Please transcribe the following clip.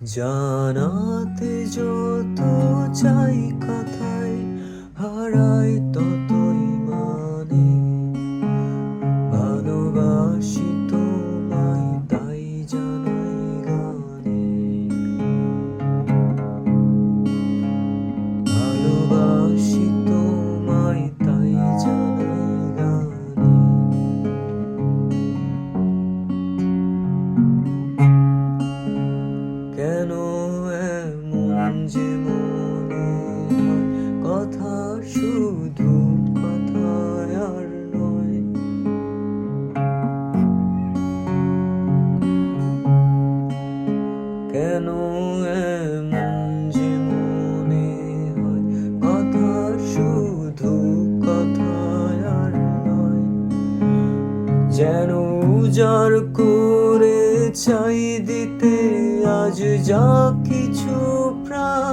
জানাতে যত চাই কথায় হারাই ততই কথা শুধু কথায় আর নয়। কেন কথা শুধু কথায় আর নয়। যেন উজাড় করে চাই দিতে আজ যা কিছু প্রাণে